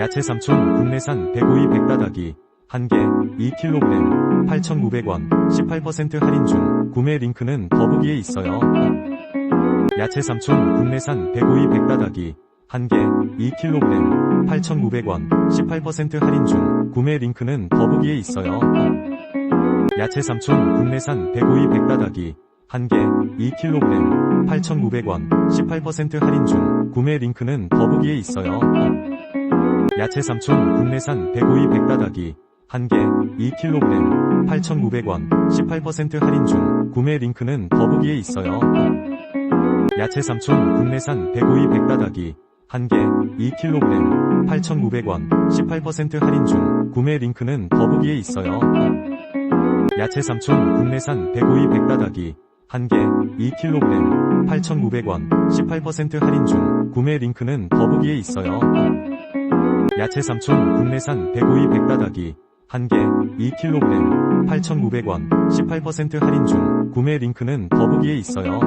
야채 삼촌 국내산 105이 백다다기 1개 2kg 8,900원 18% 할인 중 구매 링크는 더보기에 있어요. 야채 삼촌 국내산 105이 백다다기 1개 2kg 8,900원 18% 할인 중 구매 링크는 더보기에 있어요. 야채 삼촌 국내산 105이 백다다기 1개 2kg 8,900원 18% 할인 중 구매 링크는 더보기에 있어요. 야채 삼촌 국내산 105이 백다다기 1개 2kg 8,900원 18% 할인 중 구매 링크는 더보기에 있어요. 야채 삼촌 국내산 105이 백다다기 1개 2kg 8,900원 18% 할인 중 구매 링크는 더보기에 있어요. 야채 삼촌 국내산 105이 백다다기 1개 2kg 8,900원 18% 할인 중 구매 링크는 더보기에 있어요. 야채 삼촌 국내산 105이 백다다기 1개 2kg 8,900원 18% 할인 중 구매 링크는 더보기에 있어요.